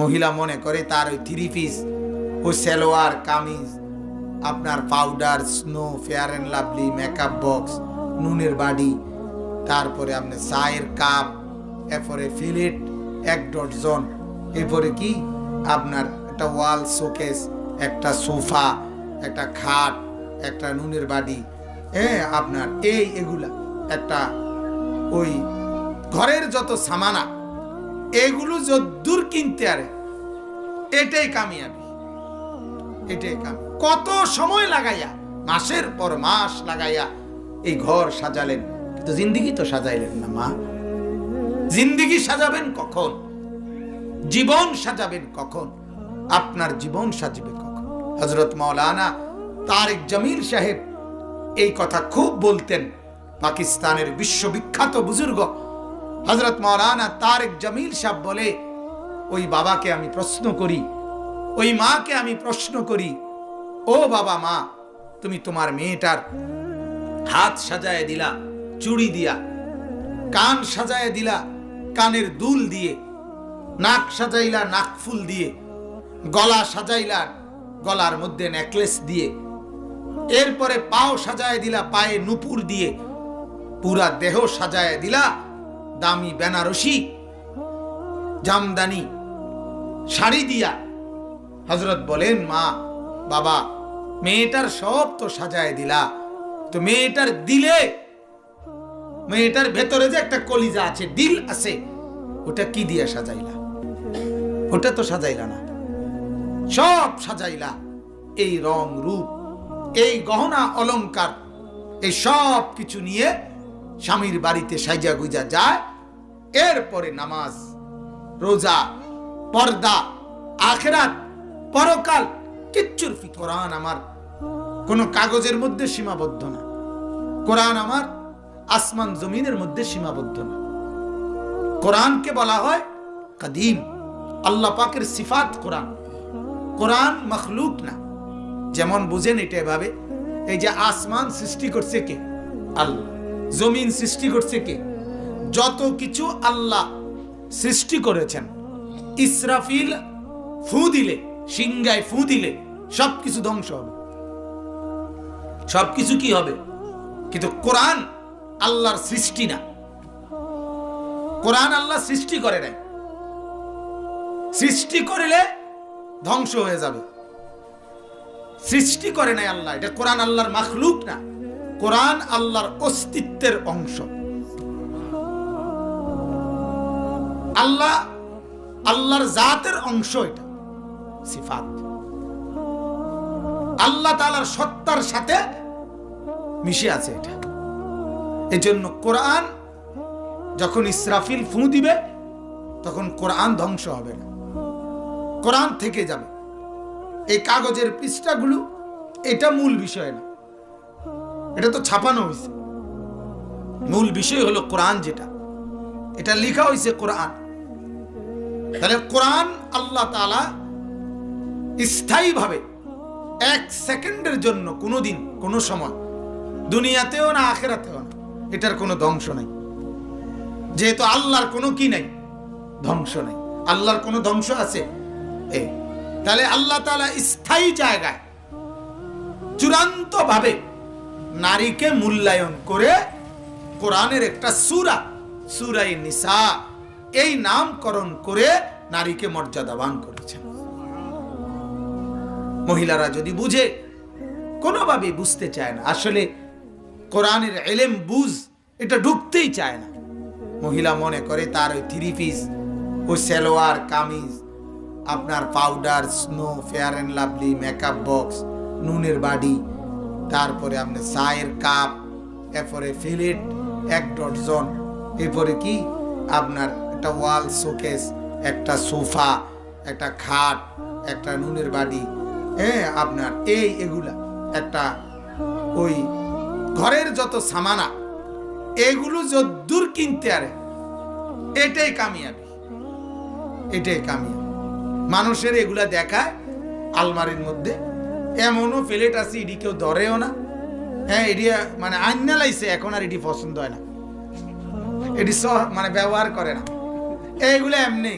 মহিলা মনে করে তার ওই থ্রি পিস ওই সালোয়ার, কামিজ, আপনার powder snow fair and lovely makeup box নুনের বাড়ি তারপরে আপনার চায়ের কাপ এরপরে ফিলেট এক ডজন। এরপরে কি? আপনার একটা ওয়াল শোকেস একটা সোফা একটা খাট, একটা নুনের বাড়ি হ্যাঁ আপনার এই এগুলা। একটা ওই ঘরের যত সামানা এগুলো যদ্দূর কিনতে আরে, এটাই কামিয়াবি। এটাই কাম। কত সময় লাগাইয়া, মাসের পর মাস লাগাইয়া এই ঘর সাজালেন। কিন্তু জিন্দিগি তো সাজাইলেন না, মা। জিন্দিগি সাজাবেন কখন? জীবন সাজাবেন কখন? আপনার জীবন সাজবে কখন? হজরত মাওলানা তারেক জামিল সাহেব এই কথা খুব বলতেন। পাকিস্তানের বিশ্ববিখ্যাত বুজুর্গ হজরত মাওলানা তারেক জামিল সাহেব বলে, ওই বাবাকে আমি প্রশ্ন করি, ওই মাকে আমি প্রশ্ন করি, ও বাবা মা, তুমি তোমার মেয়েটার হাত সাজায় দিলা, চুড়ি দিয়া, কান সাজায় দিলা, কানের দুল দিয়ে, নাক সাজাইলা, নাক ফুল দিয়ে, গলা সাজাইলা, গলার মধ্যে নেকলেস দিয়ে, এরপরে পাও সাজায় দিলা, পায়ে নুপুর দিয়ে, পুরা দেহ সাজায় দিলা দামি বেনারসি, জামদানি, শাড়ি দিয়া হজরত বলেন, মা, বাবা, মেয়েটার সব তো সাজায় দিলা। তো মেয়েটার দিলে, মেয়েটার ভেতরে যে একটা কলিজা আছে, দিল আছে, ওটা কি দিয়া সাজাইলা? ওটা তো সাজাইলা না। সব সাজাইলা। এই রং রূপ, এই গহনা অলংকার, এই সব কিছু নিয়ে স্বামীর বাড়িতে সাইজা গুজা যায়। এরপরে নামাজ, রোজা, পর্দা, আখেরাত, পরকাল, কিচ্ছুর ফি কোরআন আমার কোনো কাগজের মধ্যে সীমাবদ্ধ না। কোরআন আমার আসমান জমিনের মধ্যে সীমাবদ্ধ না। কোরআনকে বলা হয় কাদিম। আল্লাহ পাকের সিফাত কোরআন। কোরআন মখলুক না। যেমন বুঝেন এটা এভাবে, এই যে আসমান সৃষ্টি করছে কে? আল্লাহ। জমিন সৃষ্টি করছে কে? যত কিছু আল্লাহ সৃষ্টি করেছেন। ইসরাফিল ফু দিলে সিংগায় ফু দিলে সবকিছু ধ্বংস হবে। সবকিছু কি হবে? কিন্তু কোরআন আল্লাহর সৃষ্টি না। কোরআন আল্লাহ সৃষ্টি করে নাই। সৃষ্টি করিলে ধ্বংস হয়ে যাবে। সৃষ্টি করে নাই আল্লাহ। এটা কোরআন আল্লাহর মাখলুক না। কোরআন আল্লাহর অস্তিত্বের অংশ। আল্লাহ আল্লাহর জাতের অংশ এটা, সিফাত। আল্লাহ তাআলার সত্তার সাথে মিশে আছে এটা। এজন্য কোরআন যখন ইসরাফিল ফু দিবে, তখন কোরআন ধ্বংস হবে না। কোরআন থেকে যাবে। এই কাগজের পৃষ্ঠাগুলো এটা মূল বিষয় না। এটা তো ছাপানো হয়েছে মূল বিষয় হলো কোরআন যেটা। এটা লেখা হয়েছে কোরআন। তাহলে কোরআন আল্লাহ তালা স্থায়ীভাবে এক সেকেন্ডের জন্য কোনোদিন, কোনো সময়, দুনিয়াতেও না আখেরাতেও না, এটার কোনো ধ্বংস নাই। যেহেতু আল্লাহর কোনো কি নাই, ধ্বংস নাই। আল্লাহর কোনো ধ্বংস আছে? এ। তাহলে আল্লাহ তাআলা স্থায়ী জায়গায় চূড়ান্ত ভাবে নারীকে মূল্যায়ন করে কোরআনের একটা সুরা, সুরাই নিসা, এই নামকরণ করে নারীকে মর্যাদাবান করেছেন মহিলারা যদি বুঝে, কোনোভাবে বুঝতে চায় না। আসলে কোরআনের এলেম, বুঝ, এটা ঢুকতেই চায় না। মহিলা মনে করে তার ওই থ্রি পিস ওই সালোয়ার, কামিজ, আপনার powder snow fair and lovely makeup box নুনের বাড়ি তারপরে আপনার চায়ের কাপ, এরপরে ফিলেট এক ডজন। এরপরে কি? আপনার একটা ওয়াল শোকেস একটা সোফা একটা খাট, একটা নুনের বাড়ি হ্যাঁ আপনার এই এগুলা। একটা ওই ঘরের যত সামানা, এগুলো যদ্দূর কিনতে আরে, এটাই কামিয়াবি। এটাই কামিয়াবি। মানুষের এগুলা দেখায়, আলমারির মধ্যে এমনও প্লেট আছে এটি কেউ ধরেও না। হ্যাঁ এটি মানে আইনা লাইছে, এখন আর এটি পছন্দ হয় না। এটি সহ মানে ব্যবহার করে না। এইগুলো এমনি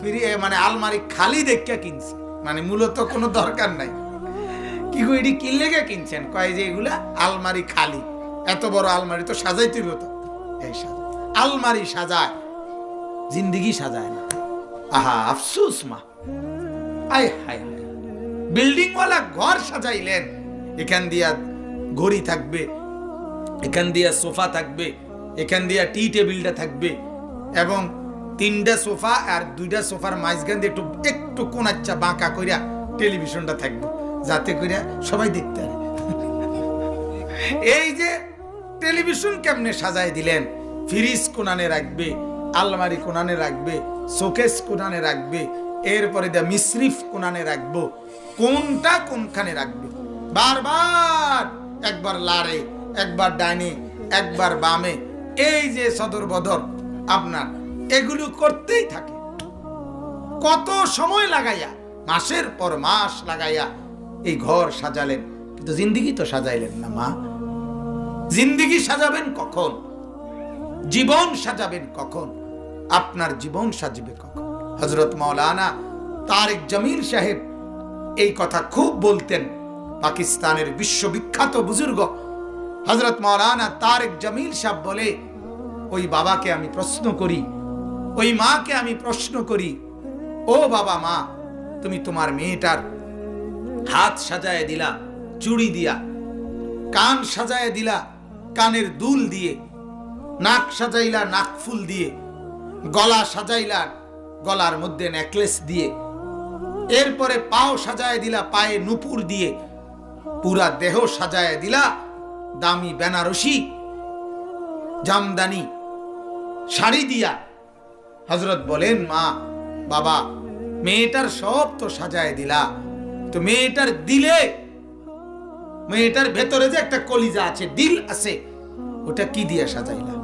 ফিরি মানে আলমারি খালি দেখে কিনছে। মানে মূলত কোনো দরকার নাই। কি গো এটি কিনলে গে কিনছেন। কয় যে এগুলা আলমারি খালি। এত বড় আলমারি তো সাজাইতে হতো এই সাজা, আলমারি সাজায়। জিন্দিগি সাজায় না। আহা, আফসুস মা। আয় হায়। বিল্ডিংওয়ালা ঘর সাজাইলেন। এখান দিয়া ঘড়ি থাকবে, এখান দিয়া সোফা থাকবে, এখান দিয়া টি টেবিলটা থাকবে এবং তিনটা সোফা আর দুইটা সোফার মাঝখান দিয়ে একটু একটু কোনাচ্চা বাঁকা কইরা টেলিভিশনটা থাকবে, যাতে কইরা সবাই দেখতে পারে। এই যে টেলিভিশন কেমনে সাজায় দিলেন? ফ্রিজ কোনানে রাখবে, আলমারি কোনানে রাখবে, শোকেস কোনানে রাখবে এরপরে দা মিশ্রিফ কোনানে রাখব, কোনটা কোনখানে রাখবে? বারবার একবার লারে, একবার ডাইনে, একবার বামে, এই যে সদর বদর আপনার, এগুলো করতেই থাকে। কত সময় লাগাইয়া, মাসের পর মাস লাগাইয়া এই ঘর সাজালেন, কিন্তু জিন্দিগি তো সাজাইলেন না, মা। জিন্দিগি সাজাবেন কখন? জীবন সাজাবেন কখন? আপনার জীবন সাজবে কখন? হজরত মাওলানা তারেক জামিল সাহেব এই কথা খুব বলতেন। পাকিস্তানের বিশ্ববিখ্যাত বুজুর্গ হজরত মাওলানা তারেক জামিল সাহেব বলে, ওই বাবাকে আমি প্রশ্ন করি, ওই মাকে আমি প্রশ্ন করি, ও বাবা মা, তুমি তোমার মেয়েটার হাত সাজায় দিলা, চুড়ি দিয়া, কান সাজায় দিলা, কানের দুল দিয়ে, নাক সাজাইলা, নাক ফুল দিয়ে, গলা সাজাইলা গলার মধ্যে নেকলেস দিয়ে। এরপরে পাও সাজায় দিলা, পায়ে নুপুর দিয়ে। পুরা দেহ সাজায় দিলা, দামি বেনারসি, জামদানি, শাড়ি দিয়া। হজরত বলেন, মা, বাবা, মেয়েটার সব তো সাজায় দিলা। তো মেয়েটার দিলে, মেয়েটার ভেতরে যে একটা কলিজা আছে, দিল আছে, ওটা কি দিয়া সাজাইলা?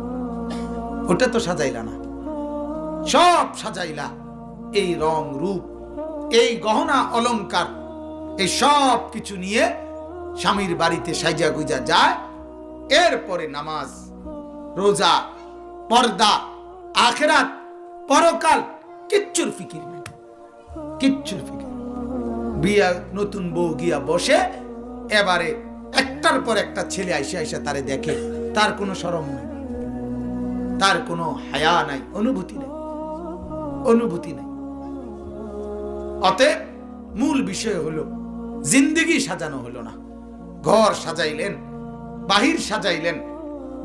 ওটা তো সাজাইলা না। সব সাজাইলা। এই রং রূপ, এই গহনা অলংকার, এই সব কিছু নিয়ে স্বামীর বাড়িতে সাইজা গুজা যায়। এরপরে নামাজ, রোজা, পর্দা, আখেরাত, পরকাল, কিচ্ছুর ফিকির নেই। কিচ্ছুর ফিকির। বিয়া, নতুন বউ গিয়া বসে, এবারে একটার পর একটা ছেলে আইসে আইসা তারে দেখে, তার কোনো সরম নেই, তার কোনো হায়া নাই, অনুভূতি নেই। অনুভূতি নেই। অতএব মূল বিষয় হলো, জিন্দিগি সাজানো হলো না। ঘর সাজাইলেন, বাহির সাজাইলেন,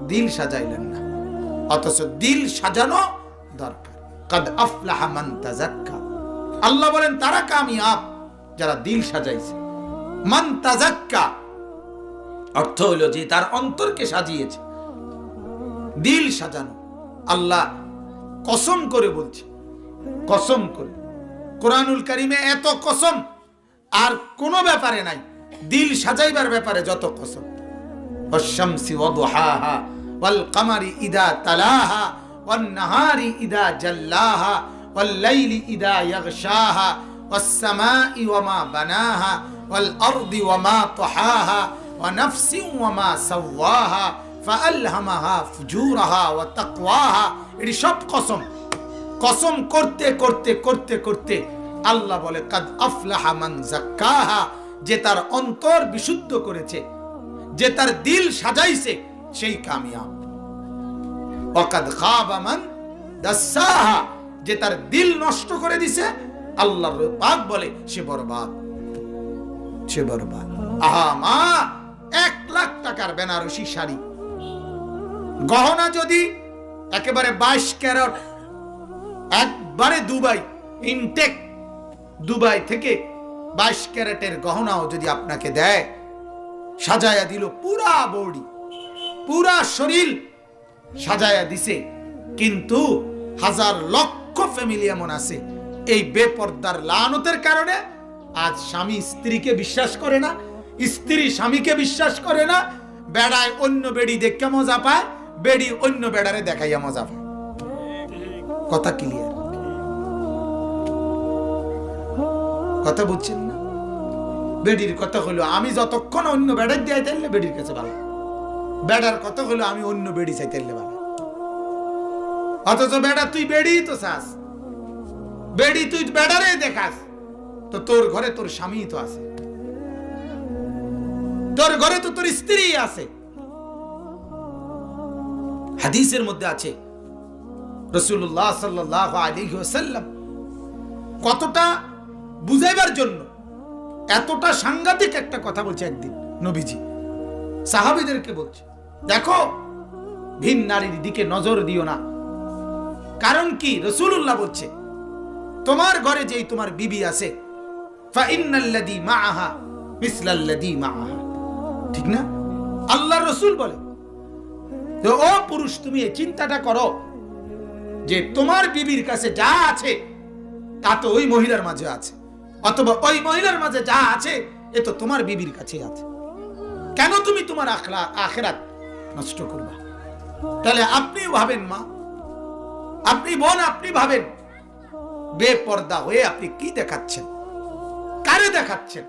দিল সাজাইলেন না। অথচ দিল সাজানো দরকার। কাদ আফলাহা মান তাজাক্কা আল্লাহ বলেন, তারা কামিয়াব যারা দিল সাজাইছে। মান তাজাক্কা অর্থ হলো যে তার অন্তরকে সাজিয়েছে। দিল সাজানো। আল্লাহ কসম করে বলছে কসম করে কোরআনুল কারিমে এত কসম আর কোনো ব্যাপারে নাই দিল সাজাইবার ব্যাপারে যত কসম والشمس وضحاها والقمر إذا تلاها والنهار إذا جلاها والليل إذا يغشاها والسماء وما بناها والأرض وما طحاها ونفس وما سواها فألهمها فجورها وتقواها এটি সব কসম করতে করতে করতে করতে আল্লাহ বলে, কাদ আফলাহা মান জাক্কাহা যে তার অন্তর বিশুদ্ধ করেছে, যে তার দিল সাজাইছে, সেই কামিয়াব। ওয়াকাদ খাবা মান দাসাহা, যে তার দিল নষ্ট করে দিছে, আল্লাহর পাক বলে, সে বরবাদ সে বরবাদ। আহা মা, এক লাখ টাকার বেনারসি শাড়ি। গহনা যদি একেবারে বাইশ ক্যারট একবারে দুবাই, ইনটেক, দুবাই থেকে বাইশ ক্যারেটের গহনাও যদি আপনাকে দেয়, সাজায়া দিল পুরা বডি, পুরা শরীর সাজায়া দিছে। কিন্তু হাজার লক্ষ ফ্যামিলি এমন আছে, এই বেপর্দার লানতের কারণে আজ স্বামী স্ত্রীকে বিশ্বাস করে না, স্ত্রী স্বামীকে বিশ্বাস করে না, বেড়ায় অন্য বেড়ি দেখে মজা পায়, বেড়ি অন্য বেড়ারে দেখাইয়া মজা পায়। কথা ক্লিয়ার কথা বুঝছেন না? বেডির কথা হলো, আমি যতক্ষণ অন্য বেড়ার দিয়ে তাইলে বেডির কাছে ভালো। বেড়ার কথা হলো, আমি অন্য বেড়ি চাই তাইলে ভালো। অথচ বেড়া তুই বেড়ি তো চাস। বেডি তুই বেডারে দেখাস। তো তোর ঘরে তোর স্বামী তো আছে। তোর ঘরে তো তোর স্ত্রী আছে। হাদিসের মধ্যে আছে রসুল্লাহ সাল্লাহ আলী সাল্লাম কতটা বুঝাইবার জন্য এতটা সাংঘাতিক একটা কথা বলছে একদিন নবীজি। সাহাবিদেরকে বলছে, দেখো, ভিন নারীর দিকে নজর দিও না। কারণ কি? রসুল্লাহ বলছে, তোমার ঘরে যেই তোমার বিবি আছে ঠিক না? আল্লাহ রসুল বলে ও পুরুষ, তুমি এই চিন্তাটা করো যে তোমার বিবির কাছে যা আছে, তা তো ওই মহিলার মাঝে আছে। অথবা ওই মহিলার মাঝে যা আছে, এ তো তোমার বিবির কাছে আছে। কেন তুমি তোমার আখলা, আখেরাত নষ্ট করবা? তাহলে আপনি ভাবেন, মা। আপনি বোন, আপনি ভাবেন। বেপর্দা হয়ে আপনি কি দেখাচ্ছেন? কারে দেখাচ্ছেন?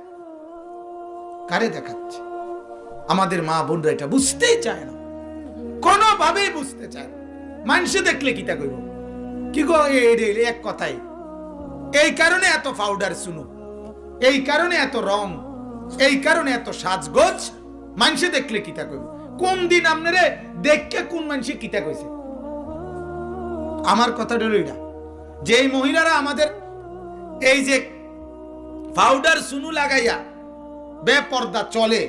কারে দেখাচ্ছেন? আমাদের মা বোনরা এটা বুঝতেই চায় না। কোনোভাবেই বুঝতে চায় না। মানুষে দেখলে কি তা কইব? কি গো এক কথাই? এই কারণে এত পাউডার শুনু এই কারণে এত রং, এই কারণে এত সাজগোজ, মানুষে দেখলে কিতা কইব? কোন দিন আপনারে দেখকে কোন মানুষে কিতা কইছে? আমার কথাটা হলো এটা যে মহিলারা আমাদের এই যে পাউডার সুনু লাগাইয়া বেপর্দা চলে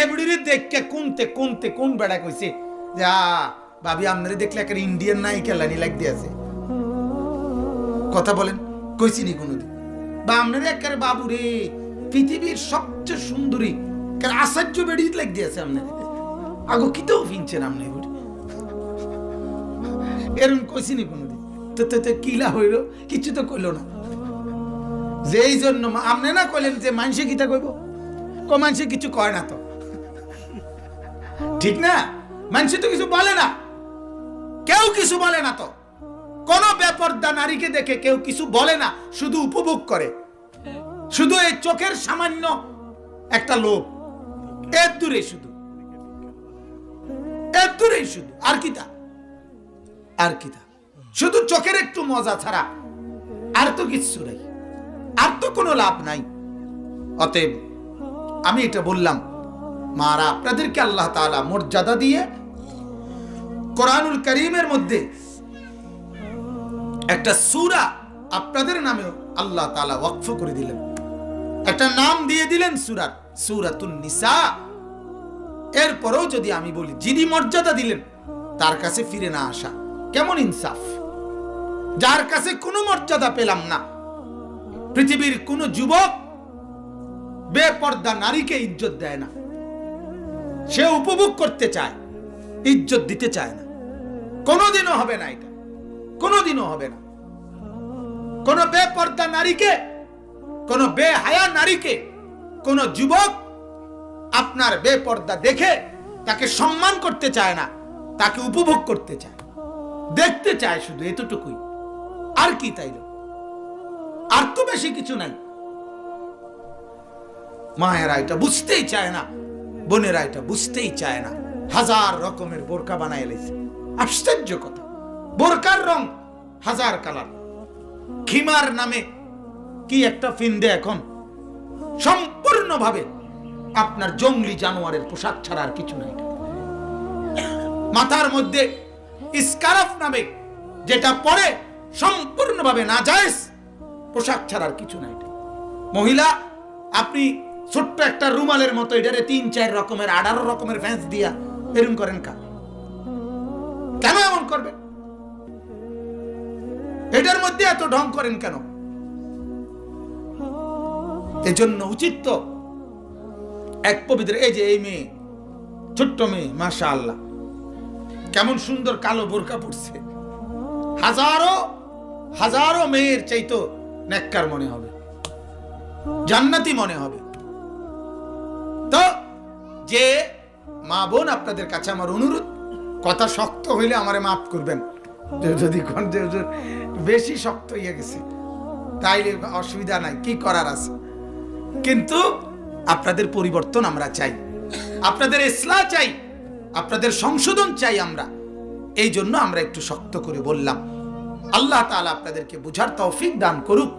এমডিরে দেখকে কোনতে কোনতে কোন বেড়া কইছে? যে ভাবি, আপনারে দেখলে একটা ইন্ডিয়ান নাই কেলানি লাগ দিয়েছে কথা বলেন কইছিনি কোনোদিন? বা আপনার একের বাবু রে পৃথিবীর সবচেয়ে সুন্দরী কার আশ্চর্য বেড়ি লাগ দিয়েছে আপনার। আগো কিতেও ফিনছেন আপনি বুড়ি এরকম কইছিনি কোনোদিন? তো তো তো কিলা হইল কিছু তো কইলো না। যে এই জন্য আপনি না কইলেন যে মানুষে কিতা কইব? কো মানুষে কিছু কয় না তো? ঠিক না? মানুষে তো কিছু বলে না। কেউ কিছু বলে না তো। কোন বেপর্দা নারীকে দেখে কেউ কিছু বলে না, শুধু উপভোগ করে। শুধু এই চোখের সামান্য একটা লোক এর দূরে শুধু। এর দূরেই শুধু। আর কি তা? আর কি তা? শুধু চোখের একটু মজা ছাড়া আর তো কিচ্ছু নাই। আর তো কোনো লাভ নাই। অতএব আমি এটা বললাম, মারা, আপনাদেরকে আল্লাহ তাআলা মর্যাদা দিয়ে কোরআনুল করিমের মধ্যে একটা সুরা আপনাদের নামেও আল্লাহ তালা ওয়াকফ করে দিলেন। একটা নাম দিয়ে দিলেন সূরার, সূরাতুন নিসা। এরপরেও যদি আমি বলি যিনি মর্যাদা দিলেন, তার কাছে ফিরে না আসা, কেমন ইনসাফ? যার কাছে কোনো মর্যাদা পেলাম না। পৃথিবীর কোন যুবক বেপর্দা নারীকে ইজ্জত দেয় না। সে উপভোগ করতে চায়, ইজ্জত দিতে চায় না। কোনোদিনও হবে না এটা। কোনোদিনও হবে না। কোন বেপর্দা নারীকে, কোন বেহায়া নারীকে, কোন যুবক আপনার বেপর্দা দেখে তাকে সম্মান করতে চায় না, তাকে উপভোগ করতে চায়। দেখতে চায় শুধু এতটুকুই। আর কি তাইল আর তো বেশি কিছু নাই। মায়েরা এটা বুঝতেই চায় না, বোনেরা এটা বুঝতেই চায় না। হাজার রকমের বোরকা বানায় এলেছে আশ্চর্য কথা বোরকার রং হাজার কালার। খিমার নামে কি একটা ফিন্দে এখন। সম্পূর্ণভাবে আপনার জঙ্গলি জানোয়ারের পোশাক ছাড়া আর কিছু নাই। মাথার মধ্যে স্কার্ফ নামে যেটা পরে সম্পূর্ণভাবে না যায় পোশাক ছাড়ার কিছু নাই। মহিলা, আপনি ছোট্ট একটা রুমালের মতো এটারে তিন, চার রকমের, আঠারো রকমের ফ্যান্স দিয়া এরম করেন কা করবেন এটার মধ্যে এত ঢং করেন কেন? এজন্য উচিত তো এক পবিত্র, এই যে এই মেয়ে, ছোট্ট মেয়ে মাশা আল্লাহ কেমন সুন্দর কালো বোরকা পড়ছে হাজারো হাজারো মেয়ের চাইতো নেককার মনে হবে। জান্নাতি মনে হবে। তো যে মা বোন আপনাদের কাছে আমার অনুরোধ কথা শক্ত হইলে আমারে মাফ করবেন। যদি বেশি শক্ত হয়ে গেছে, তাইলে অসুবিধা নাই, কি করার আছে? কিন্তু আপনাদের পরিবর্তন আমরা চাই, আপনাদের ইসলাহ চাই, আপনাদের সংশোধন চাই আমরা। এই জন্য আমরা একটু শক্ত করে বললাম, আল্লাহ তাআলা আপনাদেরকে বুঝার তৌফিক দান করুক।